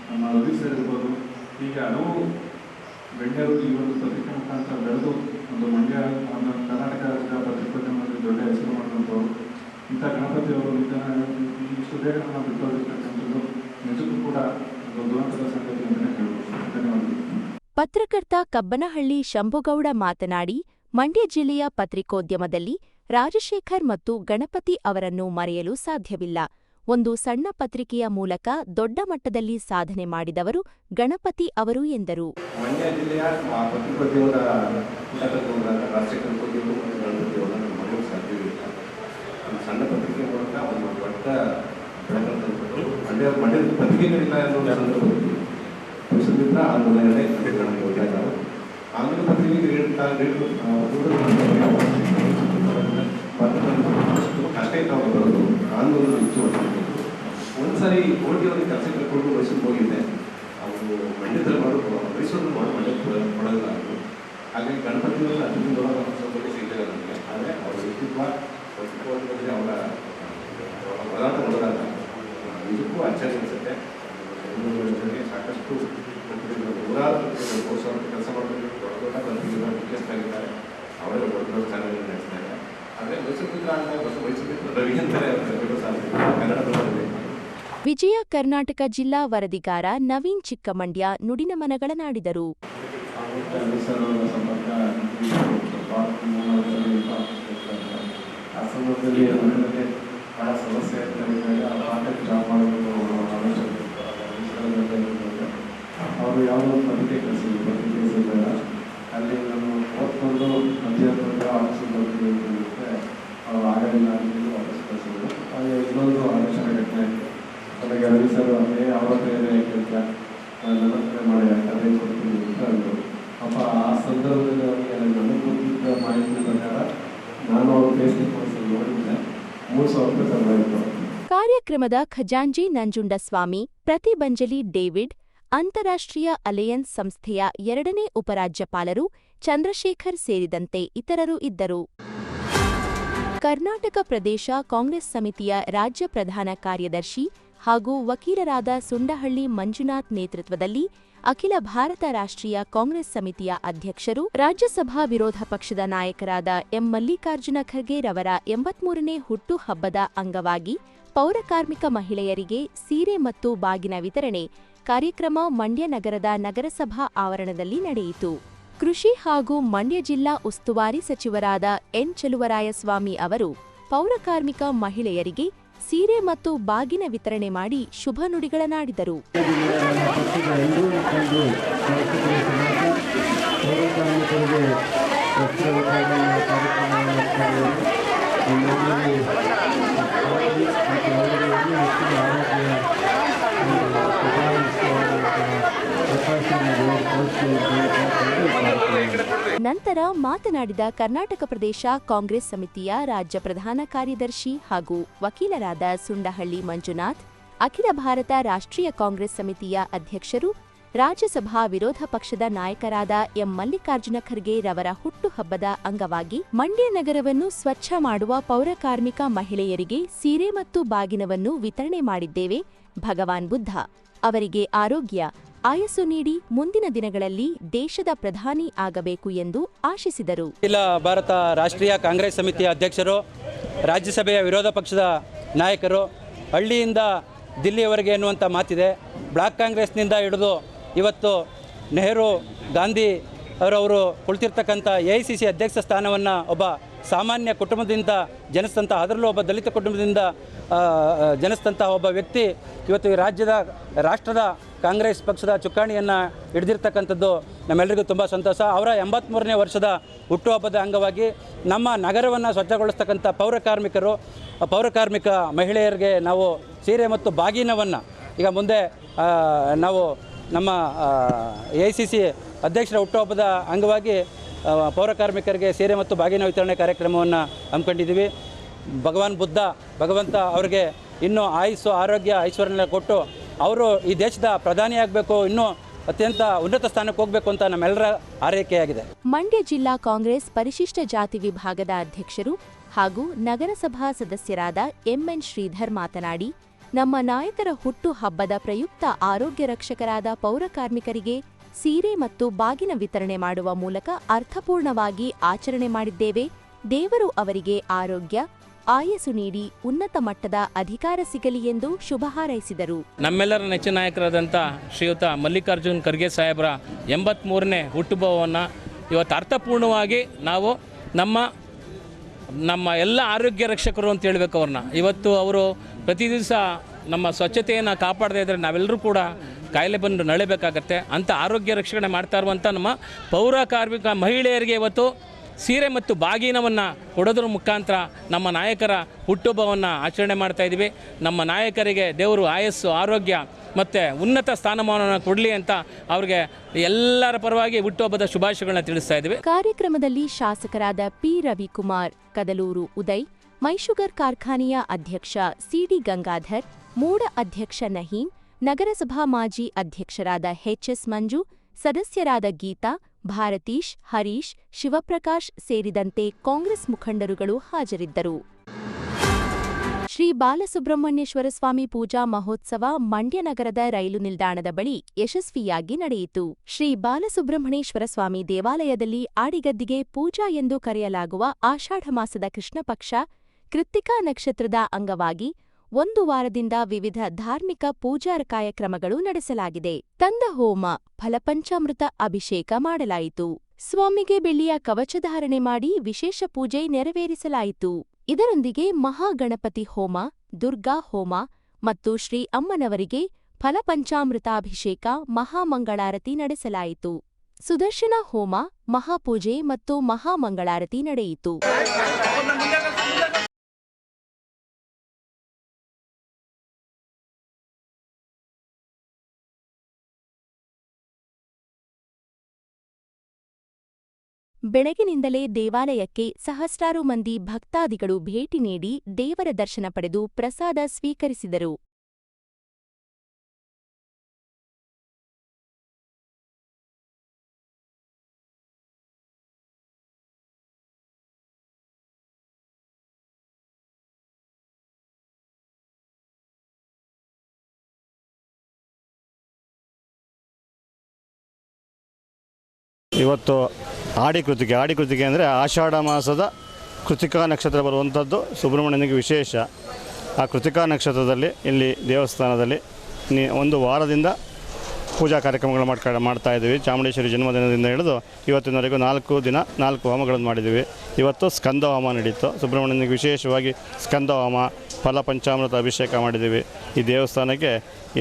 ನಮ್ಮ ರವಿ ಇರ್ಬೋದು ಹೀಗೆ ಹಲವು ಗಣ್ಯರು ಈ ಒಂದು ಪತ್ರಿಕೆ ಮುಖಾಂತರ ಬೆಳೆದು ಒಂದು ಮಂಡ್ಯ, ಒಂದು ಕರ್ನಾಟಕ ರಾಜ್ಯದ ಪತ್ರಿಕೋದ್ಯಮದಲ್ಲಿ ದೊಡ್ಡ ಹೆಸರು ಮಾಡಿದಂಥವ್ರು ಇಂಥ ಗಣಪತಿಯವರು ಈ ಇಷ್ಟು ಬೇಗ ನಾವು ಬಿಟ್ಟೋಗಿರ್ತಕ್ಕಂಥದ್ದು ನಿಜಕ್ಕೂ ಕೂಡ ಒಂದು ದುರಂತದ ಸಂಗತಿ ಅಂತಲೇ ಹೇಳ್ಬೋದು ಧನ್ಯವಾದಗಳು ಕಬ್ಬನಹಳ್ಳಿ ಶಂಭುಗೌಡ ಮಾತನಾಡಿ, ಮಂಡ್ಯ ಜಿಲ್ಲೆಯ ಪತ್ರಿಕೋದ್ಯಮದಲ್ಲಿ ರಾಜಶೇಖರ್ ಮತ್ತು ಗಣಪತಿ ಅವರನ್ನು ಮರೆಯಲು ಸಾಧ್ಯವಿಲ್ಲ. ಒಂದು ಸಣ್ಣ ಪತ್ರಿಕೆಯ ಮೂಲಕ ದೊಡ್ಡ ಮಟ್ಟದಲ್ಲಿ ಸಾಧನೆ ಮಾಡಿದವರು ಗಣಪತಿ ಅವರು ಎಂದರು. ಮಂಡ್ಯ ಜಿಲ್ಲೆಯ ಆ ಗಣಪತಿ ಆಂದೋಲನಗಳೇ ಪತ್ರಿಕೆಗಳನ್ನು ಇದ್ದಾರೆ ಆಂಗ್ಲ ಪತ್ರಿಕೆಗೆ ನೀಡುತ್ತಾ ನೀಡು ಅಷ್ಟೇ ತಾವು ಬರೋದು. ಆಂದೋಲನ ಹೆಚ್ಚು ಒಂದ್ಸರಿ ಓಟಿ ಅವರಿಗೆ ಕೆಲಸ ಕಳ್ಕೊಂಡು ಮೈಸೂರಿಗೆ ಹೋಗಿದ್ದೆ. ಅವರು ಮಂಡ್ಯದಲ್ಲಿ ಮಾಡೋದು, ಮೈಸೂರಲ್ಲಿ ಮಾಡೋ ಮಂಡ್ಯಕ್ಕೆ ಕೊಡೋದಿಲ್ಲ ಹಾಗಾಗಿ ಗಣಪತಿನಲ್ಲಿ ಅದರಿಂದ ಸ್ವಲ್ಪ ಸಿಗ್ತಾರೆ ನನಗೆ ಆದರೆ ಅವರ ವ್ಯಕ್ತಿತ್ವ ವ್ಯಕ್ತಿತ್ವದಲ್ಲಿ ಅವರ ಅವರ ಪದಾರ್ಥ ನೋಡಿದಾಗ ಇದಕ್ಕೂ ಅಚ್ಚರಿ ಅನಿಸುತ್ತೆ. ಜೊತೆಗೆ ಸಾಕಷ್ಟು ನೂರಾರು ಮೂರು ಸಾವಿರ ಕೆಲಸ ಮಾಡಬೇಕು ದೊಡ್ಡ ಮುಖ್ಯಸ್ಥರಾಗಿದ್ದಾರೆ ಅವರೇ ದೊಡ್ಡ ದೊಡ್ಡ ಚಾನಲ್ಗಳು ನಡೆಸ್ತಾರೆ ಆದರೆ ಮೈಸೂರು ಹೊಸ ಮೈಸೂರು ರವಿ ಅಂತಾರೆ ಅವರು ಸಾಧ್ಯ ಕನ್ನಡದಲ್ಲಿ ವಿಜಯ ಕರ್ನಾಟಕ ಜಿಲ್ಲಾ ವರದಿಗಾರ ನವೀನ್ ಚಿಕ್ಕಮಂಡ್ಯ ನುಡಿನಮನಗಳನ್ನಾಡಿದರು ಮನಗಳ ಸಂಪರ್ಕ ಆ ಸಂದರ್ಭದಲ್ಲಿ ಮನೆಯಲ್ಲಿ ಬಹಳ ಸಮಸ್ಯೆ ಇದ್ದಾಗ ಆ ಪಾಠಕ್ಕೆ ಜಾಬ್ ಮಾಡಬೇಕು ಅನ್ನೋ ಆಲೋಚನೆ ಇತ್ತು. ವಿಶ್ರಾಂತಿ ಇದ್ದಾಗ ಅವರು ಯಾವುದೋ ಪತ್ರಿಕೆ ಕಳಿಸಿದ್ರು ಪತ್ರಿಕೆ ಅಲ್ಲಿ ನಾನು ಓದ್ಕೊಂಡು ಅಧ್ಯಾಪಕ ಆಫೀಸಿಗೆ ಬರ್ತೀನಿ ಅಂತ ಹೇಳಿದ್ರೆ ಅವ್ರು ಆಗಲಿಲ್ಲ ಅಂತೇಳಿ ವಾಪಸ್ ಕಳಿಸಿದ್ರು. ಹಾಗೆ ಇನ್ನೊಂದು ಆಲೋಚನೆ ಘಟನೆ ಅದಕ್ಕೆ ರವಿ ಸರ್ ಅದೇ ಅವ್ರ ಹತ್ರ ಏನೇ ನನ್ನ ಮಾಡಿ ಅದೇ ಕೊಡ್ತೀನಿ ಅಂತ ಅಂದರು. ಅಪ್ಪ, ಆ ಸಂದರ್ಭದಲ್ಲಿ ಅವರಿಗೆ ನನಗೆ ಗೊತ್ತಿದ್ದ ಮಾಹಿತಿ ಪ್ರಕಾರ ನಾನು ಅವ್ರ ಫೇಸ್ಬುಕ್ ಪೋಸ್ಟಲ್ಲಿ ನೋಡಿದ್ದೆ. ಮೂರು ಸಾವಿರ ಕಾರ್ಯಕ್ರಮದ ಖಜಾಂಜಿ ನಂಜುಂಡಸ್ವಾಮಿ ಪ್ರತಿಬಂಜಲಿ ಡೇವಿಡ್ ಅಂತಾರಾಷ್ಟ್ರೀಯ ಅಲಯನ್ಸ್ ಸಂಸ್ಥೆಯ ಎರಡನೇ ಉಪರಾಜ್ಯಪಾಲರು ಚಂದ್ರಶೇಖರ್ ಸೇರಿದಂತೆ ಇತರರು ಇದ್ದರು. ಕರ್ನಾಟಕ ಪ್ರದೇಶ ಕಾಂಗ್ರೆಸ್ ಸಮಿತಿಯ ರಾಜ್ಯ ಪ್ರಧಾನ ಕಾರ್ಯದರ್ಶಿ ಹಾಗೂ ವಕೀಲರಾದ ಸುಂಡಹಳ್ಳಿ ಮಂಜುನಾಥ್ ನೇತೃತ್ವದಲ್ಲಿ ಅಖಿಲ ಭಾರತ ರಾಷ್ಟ್ರೀಯ ಕಾಂಗ್ರೆಸ್ ಸಮಿತಿಯ ಅಧ್ಯಕ್ಷರು, ರಾಜ್ಯಸಭಾ ವಿರೋಧ ಪಕ್ಷದ ನಾಯಕರಾದ ಎಂ. ಮಲ್ಲಿಕಾರ್ಜುನ ಖರ್ಗೆರವರ ಎಂಬತ್ಮೂರನೇ ಹುಟ್ಟು ಹಬ್ಬದ ಅಂಗವಾಗಿ ಪೌರಕಾರ್ಮಿಕ ಮಹಿಳೆಯರಿಗೆ ಸೀರೆ ಮತ್ತು ಬಾಗಿನ ವಿತರಣೆ ಕಾರ್ಯಕ್ರಮ ಮಂಡ್ಯ ನಗರದ ನಗರಸಭಾ ಆವರಣದಲ್ಲಿ ನಡೆಯಿತು. ಕೃಷಿ ಹಾಗೂ ಮಂಡ್ಯ ಜಿಲ್ಲಾ ಉಸ್ತುವಾರಿ ಸಚಿವರಾದ ಎನ್. ಚಲುವರಾಯಸ್ವಾಮಿ ಅವರು ಪೌರಕಾರ್ಮಿಕ ಮಹಿಳೆಯರಿಗೆ ಸೀರೆ ಮತ್ತು ಬಾಗಿನ ವಿತರಣೆ ಮಾಡಿ ಶುಭ ನುಡಿಗಳನ್ನಾಡಿದರು. ನಂತರ ಮಾತನಾಡಿದ ಕರ್ನಾಟಕ ಪ್ರದೇಶ ಕಾಂಗ್ರೆಸ್ ಸಮಿತಿಯ ರಾಜ್ಯ ಪ್ರಧಾನ ಕಾರ್ಯದರ್ಶಿ ಹಾಗೂ ವಕೀಲರಾದ ಸುಂಡಹಳ್ಳಿ ಮಂಜುನಾಥ್, ಅಖಿಲ ಭಾರತ ರಾಷ್ಟ್ರೀಯ ಕಾಂಗ್ರೆಸ್ ಸಮಿತಿಯ ಅಧ್ಯಕ್ಷರು, ರಾಜ್ಯಸಭಾ ವಿರೋಧ ಪಕ್ಷದ ನಾಯಕರಾದ ಎಂ ಮಲ್ಲಿಕಾರ್ಜುನ ಖರ್ಗೆ ರವರ ಹುಟ್ಟುಹಬ್ಬದ ಅಂಗವಾಗಿ ಮಂಡ್ಯ ನಗರವನ್ನು ಸ್ವಚ್ಛ ಮಾಡುವ ಪೌರಕಾರ್ಮಿಕ ಮಹಿಳೆಯರಿಗೆ ಸೀರೆ ಮತ್ತು ಬಾಗಿನವನ್ನು ವಿತರಣೆ ಮಾಡಿದ್ದೇವೆ, ಭಗವಾನ್ ಬುದ್ಧ. ಅವರಿಗೆ ಆರೋಗ್ಯ ಆಯಸ್ಸು ನೀಡಿ ಮುಂದಿನ ದಿನಗಳಲ್ಲಿ ದೇಶದ ಪ್ರಧಾನಿ ಆಗಬೇಕು ಎಂದು ಆಶಿಸಿದರು. ಅಖಿಲ ಭಾರತ ರಾಷ್ಟ್ರೀಯ ಕಾಂಗ್ರೆಸ್ ಸಮಿತಿಯ ಅಧ್ಯಕ್ಷರು, ರಾಜ್ಯಸಭೆಯ ವಿರೋಧ ಪಕ್ಷದ ನಾಯಕರು, ಹಳ್ಳಿಯಿಂದ ದಿಲ್ಲಿಯವರೆಗೆ ಎನ್ನುವಂಥ ಮಾತಿದೆ. ಬ್ಲಾಕ್ ಕಾಂಗ್ರೆಸ್ನಿಂದ ಹಿಡಿದು ಇವತ್ತು ನೆಹರು, ಗಾಂಧಿ ಅವರವರು ಕುಳಿತಿರ್ತಕ್ಕಂಥ ಎ ಐ ಸಿ ಸಿ ಅಧ್ಯಕ್ಷ ಸ್ಥಾನವನ್ನು ಒಬ್ಬ ಸಾಮಾನ್ಯ ಕುಟುಂಬದಿಂದ ಜನಿಸಿದಂಥ ಅದರಲ್ಲೂ ಒಬ್ಬ ದಲಿತ ಕುಟುಂಬದಿಂದ ಜನಿಸಿದಂಥ ಒಬ್ಬ ವ್ಯಕ್ತಿ ಇವತ್ತು ಈ ರಾಜ್ಯದ, ರಾಷ್ಟ್ರದ ಕಾಂಗ್ರೆಸ್ ಪಕ್ಷದ ಚುಕ್ಕಾಣಿಯನ್ನು ಹಿಡಿದಿರ್ತಕ್ಕಂಥದ್ದು ನಮ್ಮೆಲ್ಲರಿಗೂ ತುಂಬ ಸಂತೋಷ. ಅವರ ಎಂಬತ್ತ್ಮೂರನೇ ವರ್ಷದ ಹುಟ್ಟುಹಬ್ಬದ ಅಂಗವಾಗಿ ನಮ್ಮ ನಗರವನ್ನು ಸ್ವಚ್ಛಗೊಳಿಸ್ತಕ್ಕಂಥ ಪೌರ ಕಾರ್ಮಿಕರು, ಪೌರ ಕಾರ್ಮಿಕ ಮಹಿಳೆಯರಿಗೆ ನಾವು ಸೀರೆ ಮತ್ತು ಬಾಗಿನವನ್ನು ಈಗ ಮುಂದೆ ನಾವು ನಮ್ಮ ಎ ಸಿ ಸಿ ಅಧ್ಯಕ್ಷರ ಹುಟ್ಟುಹಬ್ಬದ ಅಂಗವಾಗಿ ಆ, ಸೇರೆ ಮತ್ತು ಬಾಗಿನ ವಿತರಣೆ ಕಾರ್ಯಕ್ರಮವನ್ನು ಹಮ್ಮಿಕೊಂಡಿದ್ದೀವಿ. ಭಗವಾನ್ ಬುದ್ಧ ಭಗವಂತ ಅವರಿಗೆ ಇನ್ನೂ ಆಯುಸ್ಸು ಆರೋಗ್ಯ ಐಶ್ವರ್ಯ ಕೊಟ್ಟು ಅವರು ಈ ದೇಶದ ಪ್ರಧಾನಿಯಾಗಬೇಕು ಇನ್ನೂ ಅತ್ಯಂತ ಉನ್ನತ ಸ್ಥಾನಕ್ಕೆ ಹೋಗಬೇಕು ಅಂತ ನಮ್ಮೆಲ್ಲರ ಆರೈಕೆಯಾಗಿದೆ. ಮಂಡ್ಯ ಜಿಲ್ಲಾ ಕಾಂಗ್ರೆಸ್ ಪರಿಶಿಷ್ಟ ಜಾತಿ ವಿಭಾಗದ ಅಧ್ಯಕ್ಷರು ಹಾಗೂ ನಗರಸಭಾ ಸದಸ್ಯರಾದ ಎಂಎನ್ ಶ್ರೀಧರ್ ಮಾತನಾಡಿ ನಮ್ಮ ನಾಯಕರ ಹುಟ್ಟು ಹಬ್ಬದ ಪ್ರಯುಕ್ತ ಆರೋಗ್ಯ ರಕ್ಷಕರಾದ ಪೌರ ಕಾರ್ಮಿಕರಿಗೆ ಸೀರೆ ಮತ್ತು ಬಾಗಿನ ವಿತರಣೆ ಮಾಡುವ ಮೂಲಕ ಅರ್ಥಪೂರ್ಣವಾಗಿ ಆಚರಣೆ ಮಾಡಿದ್ದೇವೆ. ದೇವರು ಅವರಿಗೆ ಆರೋಗ್ಯ, ಆಯಸ್ಸು ನೀಡಿ ಉನ್ನತ ಮಟ್ಟದ ಅಧಿಕಾರ ಸಿಗಲಿ ಎಂದು ಶುಭ ಹಾರೈಸಿದರು. ನಮ್ಮೆಲ್ಲರ ನೆಚ್ಚಿನ ನಾಯಕರಾದಂಥ ಶ್ರೀಯುತ ಮಲ್ಲಿಕಾರ್ಜುನ್ ಖರ್ಗೆ ಸಾಹೇಬರ ಎಂಬತ್ತ್ಮೂರನೇ ಹುಟ್ಟುಹಬ್ಬವನ್ನು ಇವತ್ತು ಅರ್ಥಪೂರ್ಣವಾಗಿ ನಾವು ನಮ್ಮ ನಮ್ಮ ಎಲ್ಲ ಆರೋಗ್ಯ ರಕ್ಷಕರು ಅಂತ ಹೇಳಬೇಕು ಅವ್ರನ್ನ. ಇವತ್ತು ಅವರು ಪ್ರತಿ ದಿವಸ ನಮ್ಮ ಸ್ವಚ್ಛತೆಯನ್ನು ಕಾಪಾಡದೇ ಇದ್ದರೆ ನಾವೆಲ್ಲರೂ ಕೂಡ ಕಾಯಿಲೆ ಬಂದು ನಳಿಬೇಕಾಗತ್ತೆ ಅಂಥ ಆರೋಗ್ಯ ರಕ್ಷಣೆ ಮಾಡ್ತಾ ಇರುವಂಥ ನಮ್ಮ ಪೌರ ಕಾರ್ಮಿಕ ಮಹಿಳೆಯರಿಗೆ ಇವತ್ತು ಸೀರೆ ಮತ್ತು ಬಾಗಿನವನ್ನು ಕೊಡೋದ್ರ ಮುಖಾಂತರ ನಮ್ಮ ನಾಯಕರ ಹುಟ್ಟುಹಬ್ಬವನ್ನು ಆಚರಣೆ ಮಾಡ್ತಾ ಇದ್ದೀವಿ ನಮ್ಮ ನಾಯಕರಿಗೆ ದೇವರು ಆಯಸ್ಸು, ಆರೋಗ್ಯ ಮತ್ತು ಉನ್ನತ ಸ್ಥಾನಮಾನವನ್ನು ಕೊಡಲಿ ಅಂತ ಅವ್ರಿಗೆ ಎಲ್ಲರ ಪರವಾಗಿ ಹುಟ್ಟುಹಬ್ಬದ ಶುಭಾಶಯಗಳನ್ನ ತಿಳಿಸ್ತಾ ಇದ್ದೀವಿ ಕಾರ್ಯಕ್ರಮದಲ್ಲಿ ಶಾಸಕರಾದ ಪಿ ರವಿಕುಮಾರ್, ಕದಲೂರು ಉದಯ್, ಮೈಶುಗರ್ ಕಾರ್ಖಾನೆಯ ಅಧ್ಯಕ್ಷ ಸಿಡಿ ಗಂಗಾಧರ್, ಮೂಡ ಅಧ್ಯಕ್ಷ ನಹೀಂ ನಗರಸಭಾ ಮಾಜಿ ಅಧ್ಯಕ್ಷರಾದ ಎಚ್ಎಸ್ ಮಂಜು, ಸದಸ್ಯರಾದ ಗೀತಾ, ಭಾರತೀಶ್, ಹರೀಶ್, ಶಿವಪ್ರಕಾಶ್ ಸೇರಿದಂತೆ ಕಾಂಗ್ರೆಸ್ ಮುಖಂಡರುಗಳು ಹಾಜರಿದ್ದರು. ಶ್ರೀ ಬಾಲಸುಬ್ರಹ್ಮಣ್ಯೇಶ್ವರ ಸ್ವಾಮಿ ಪೂಜಾ ಮಹೋತ್ಸವ ಮಂಡ್ಯ ನಗರದ ರೈಲು ನಿಲ್ದಾಣದ ಬಳಿ ಯಶಸ್ವಿಯಾಗಿ ನಡೆಯಿತು. ಶ್ರೀ ಬಾಲಸುಬ್ರಹ್ಮಣ್ಯೇಶ್ವರ ಸ್ವಾಮಿ ದೇವಾಲಯದಲ್ಲಿ ಆಡಿಗದ್ದಿಗೆ ಪೂಜಾ ಎಂದು ಕರೆಯಲಾಗುವ ಆಷಾಢ ಮಾಸದ ಕೃಷ್ಣಪಕ್ಷ ಕೃತ್ತಿಕಾ ನಕ್ಷತ್ರದ ಅಂಗವಾಗಿ ಒಂದು ವಾರದಿಂದ ವಿವಿಧ ಧಾರ್ಮಿಕ ಪೂಜಾ ಕಾರ್ಯಕ್ರಮಗಳು ನಡೆಸಲಾಗಿದೆ. ತಂದ ಹೋಮ, ಫಲಪಂಚಾಮೃತ ಅಭಿಷೇಕ ಮಾಡಲಾಯಿತು. ಸ್ವಾಮಿಗೆ ಬೆಳ್ಳಿಯ ಕವಚಧಾರಣೆ ಮಾಡಿ ವಿಶೇಷ ಪೂಜೆ ನೆರವೇರಿಸಲಾಯಿತು. ಇದರೊಂದಿಗೆ ಮಹಾಗಣಪತಿ ಹೋಮ, ದುರ್ಗಾ ಹೋಮ ಮತ್ತು ಶ್ರೀ ಅಮ್ಮನವರಿಗೆ ಫಲಪಂಚಾಮೃತಾಭಿಷೇಕ, ಮಹಾಮಂಗಳಾರತಿ ನಡೆಸಲಾಯಿತು. ಸುದರ್ಶನ ಹೋಮ, ಮಹಾಪೂಜೆ ಮತ್ತು ಮಹಾಮಂಗಳಾರತಿ ನಡೆಯಿತು. ಬೆಳಗಿನಿಂದಲೇ ದೇವಾಲಯಕ್ಕೆ ಸಹಸ್ರಾರು ಮಂದಿ ಭಕ್ತಾದಿಗಳು ಭೇಟಿ ನೀಡಿ ದೇವರ ದರ್ಶನ ಪಡೆದು ಪ್ರಸಾದ ಸ್ವೀಕರಿಸಿದರು. ಇವತ್ತು ಆಡಿ ಕೃತಿಕೆ. ಆಡಿ ಕೃತಿಕೆ ಅಂದರೆ ಆಷಾಢ ಮಾಸದ ಕೃತಿಕಾ ನಕ್ಷತ್ರ ಬರುವಂಥದ್ದು. ಸುಬ್ರಹ್ಮಣ್ಯನಿಗೆ ವಿಶೇಷ. ಆ ಕೃತಿಕಾ ನಕ್ಷತ್ರದಲ್ಲಿ ಇಲ್ಲಿ ದೇವಸ್ಥಾನದಲ್ಲಿ ನೀ ಒಂದು ವಾರದಿಂದ ಪೂಜಾ ಕಾರ್ಯಕ್ರಮಗಳು ಮಾಡ್ಕ, ಮಾಡ್ತಾ ಇದ್ದೀವಿ. ಚಾಮುಂಡೇಶ್ವರಿ ಜನ್ಮದಿನದಿಂದ ಹಿಡಿದು ಇವತ್ತಿನವರೆಗೂ ನಾಲ್ಕು ದಿನ, ನಾಲ್ಕು ಹೋಮಗಳನ್ನು ಮಾಡಿದ್ದೀವಿ. ಇವತ್ತು ಸ್ಕಂದ ಹೋಮ ನಡೀತು. ಸುಬ್ರಹ್ಮಣ್ಯನಿಗೆ ವಿಶೇಷವಾಗಿ ಸ್ಕಂದ ಹೋಮ, ಫಲ ಪಂಚಾಮೃತ ಅಭಿಷೇಕ ಮಾಡಿದ್ದೀವಿ. ಈ ದೇವಸ್ಥಾನಕ್ಕೆ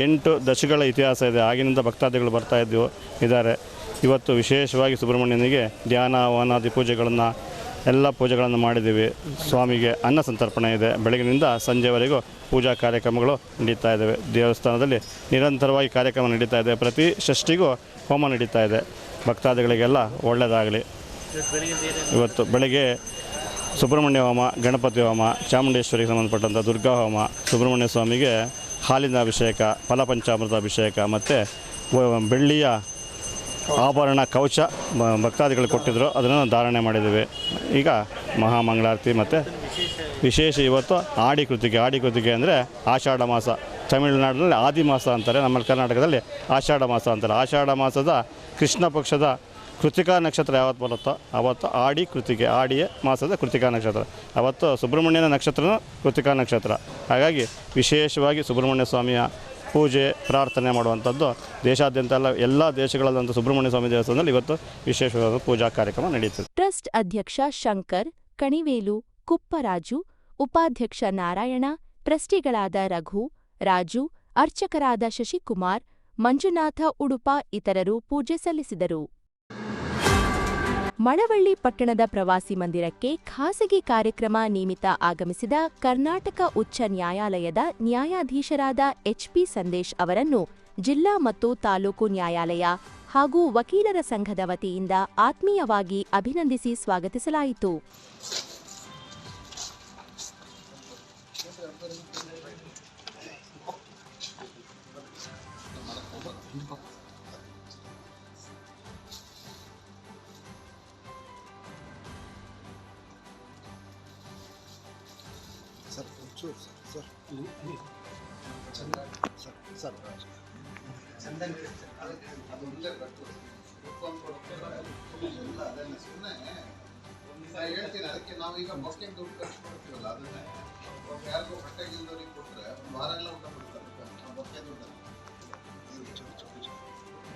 ಎಂಟು ದಶಗಳ ಇತಿಹಾಸ ಇದೆ. ಆಗಿನಿಂದ ಭಕ್ತಾದಿಗಳು ಬರ್ತಾ ಇದ್ದವು ಇದ್ದಾರೆ. ಇವತ್ತು ವಿಶೇಷವಾಗಿ ಸುಬ್ರಹ್ಮಣ್ಯನಿಗೆ ಧ್ಯಾನ, ವನಾದಿ ಪೂಜೆಗಳನ್ನು, ಎಲ್ಲ ಪೂಜೆಗಳನ್ನು ಮಾಡಿದ್ದೀವಿ. ಸ್ವಾಮಿಗೆ ಅನ್ನ ಸಂತರ್ಪಣೆ ಇದೆ. ಬೆಳಗಿನಿಂದ ಸಂಜೆವರೆಗೂ ಪೂಜಾ ಕಾರ್ಯಕ್ರಮಗಳು ನಡೀತಾ ಇದ್ದಾವೆ. ದೇವಸ್ಥಾನದಲ್ಲಿ ನಿರಂತರವಾಗಿ ಕಾರ್ಯಕ್ರಮ ನಡೀತಾ ಇದೆ. ಪ್ರತಿ ಷಷ್ಠಿಗೂ ಹೋಮ ನಡೀತಾ ಇದೆ. ಭಕ್ತಾದಿಗಳಿಗೆಲ್ಲ ಒಳ್ಳೆಯದಾಗಲಿ ಇವತ್ತು ಬೆಳಗ್ಗೆ ಸುಬ್ರಹ್ಮಣ್ಯ ಹೋಮ, ಗಣಪತಿ ಹೋಮ, ಚಾಮುಂಡೇಶ್ವರಿಗೆ ಸಂಬಂಧಪಟ್ಟಂಥ ದುರ್ಗಾ ಹೋಮ, ಸುಬ್ರಹ್ಮಣ್ಯ ಸ್ವಾಮಿಗೆ ಹಾಲಿನ ಅಭಿಷೇಕ, ಫಲಪಂಚಾಮೃತ ಅಭಿಷೇಕ, ಮತ್ತು ಬೆಳ್ಳಿಯ ಆಭರಣ, ಕವಚ ಭಕ್ತಾದಿಗಳು ಕೊಟ್ಟಿದ್ದರು ಅದನ್ನು ಧಾರಣೆ ಮಾಡಿದ್ದೀವಿ. ಈಗ ಮಹಾಮಂಗಳಾರತಿ ಮತ್ತು ವಿಶೇಷ ಇವತ್ತು ಆಡಿ ಕೃತಿಗೆ ಆಡಿ ಕೃತಿಗೆ ಅಂದರೆ ಆಷಾಢ ಮಾಸ. ತಮಿಳುನಾಡಿನಲ್ಲಿ ಆದಿ ಮಾಸ ಅಂತಾರೆ. ನಮ್ಮ ಕರ್ನಾಟಕದಲ್ಲಿ ಆಷಾಢ ಮಾಸ ಅಂತಾರೆ. ಆಷಾಢ ಮಾಸದ ಕೃಷ್ಣ ಪಕ್ಷದ ಕೃತಿಕಾ ನಕ್ಷತ್ರ ಯಾವತ್ತು ಬರುತ್ತೋ ಆವತ್ತು ಆಡಿ ಕೃತಿಗೆ, ಆಡಿಯ ಮಾಸದ ಕೃತಿಕಾ ನಕ್ಷತ್ರ. ಅವತ್ತು ಸುಬ್ರಹ್ಮಣ್ಯನ ನಕ್ಷತ್ರನೂ ಕೃತಿಕಾ ನಕ್ಷತ್ರ. ಹಾಗಾಗಿ ವಿಶೇಷವಾಗಿ ಸುಬ್ರಹ್ಮಣ್ಯ ಸ್ವಾಮಿಯ ಪೂಜೆ, ಪ್ರಾರ್ಥನೆ ಮಾಡುವಂಥದ್ದು. ದೇಶಾದ್ಯಂತ ಎಲ್ಲ ಎಲ್ಲ ದೇಶಗಳಲ್ಲಂತೂ ಸುಬ್ರಹ್ಮಣ್ಯ ಸ್ವಾಮಿ ದೇವಸ್ಥಾನದಲ್ಲಿ ಇವತ್ತು ವಿಶೇಷವಾದ ಪೂಜಾ ಕಾರ್ಯಕ್ರಮ ನಡೆಯುತ್ತದೆ ಟ್ರಸ್ಟ್ ಅಧ್ಯಕ್ಷ ಶಂಕರ್, ಕಣಿವೇಲು, ಕುಪ್ಪರಾಜು, ಉಪಾಧ್ಯಕ್ಷ ನಾರಾಯಣ, ಟ್ರಸ್ಟಿಗಳಾದ ರಘು, ರಾಜು, ಅರ್ಚಕರಾದ ಶಶಿಕುಮಾರ್, ಮಂಜುನಾಥ ಉಡುಪ ಇತರರು ಪೂಜೆ ಸಲ್ಲಿಸಿದರು. ಮಳವಳ್ಳಿ ಪಟ್ಟಣದ ಪ್ರವಾಸಿ ಮಂದಿರಕ್ಕೆ ಖಾಸಗಿ ಕಾರ್ಯಕ್ರಮ ನಿಮಿತ್ತ ಆಗಮಿಸಿದ ಕರ್ನಾಟಕ ಉಚ್ಚ ನ್ಯಾಯಾಲಯದ ನ್ಯಾಯಾಧೀಶರಾದ ಎಚ್ಪಿ ಸಂದೇಶ್ ಅವರನ್ನು ಜಿಲ್ಲಾ ಮತ್ತು ತಾಲೂಕು ನ್ಯಾಯಾಲಯ ಹಾಗೂ ವಕೀಲರ ಸಂಘದ ವತಿಯಿಂದ ಆತ್ಮೀಯವಾಗಿ ಅಭಿನಂದಿಸಿ ಸ್ವಾಗತಿಸಲಾಯಿತು. ಅದು ಅದನ್ನ ಅದಕ್ಕೆ ನಾವು ಈಗ ದುಡ್ಡು ದುಡ್ಡು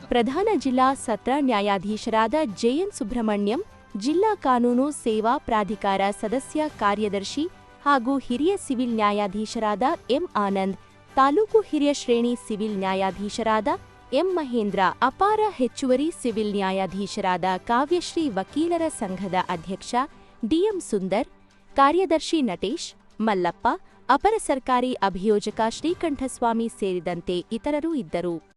ಪ್ರಧಾನ ಜಿಲ್ಲಾ ಸತ್ರ ನ್ಯಾಯಾಧೀಶರಾದ ಜೆಎನ್ ಸುಬ್ರಹ್ಮಣ್ಯಂ, ಜಿಲ್ಲಾ ಕಾನೂನು ಸೇವಾ ಪ್ರಾಧಿಕಾರ ಸದಸ್ಯ ಕಾರ್ಯದರ್ಶಿ ಹಾಗೂ ಹಿರಿಯ ಸಿವಿಲ್ ನ್ಯಾಯಾಧೀಶರಾದ ಎಂ ಆನಂದ್, ತಾಲೂಕು ಹಿರಿಯ ಶ್ರೇಣಿ ಸಿವಿಲ್ ನ್ಯಾಯಾಧೀಶರಾದ ಎಂ. ಮಹೇಂದ್ರ ಅಪಾರ ಹೆಚ್ಚುವರಿ ಸಿವಿಲ್ ನ್ಯಾಯಾಧೀಶರಾದ ಕಾವ್ಯಶ್ರೀ ವಕೀಲರ ಸಂಘದ ಅಧ್ಯಕ್ಷ ಡಿಎಂ ಸುಂದರ್, ಕಾರ್ಯದರ್ಶಿ ನಟೇಶ್, ಮಲ್ಲಪ್ಪ, ಅಪರ ಸರ್ಕಾರಿ ಅಭಿಯೋಜಕ ಶ್ರೀಕಂಠಸ್ವಾಮಿ ಸೇರಿದಂತೆ ಇತರರು ಇದ್ದರು.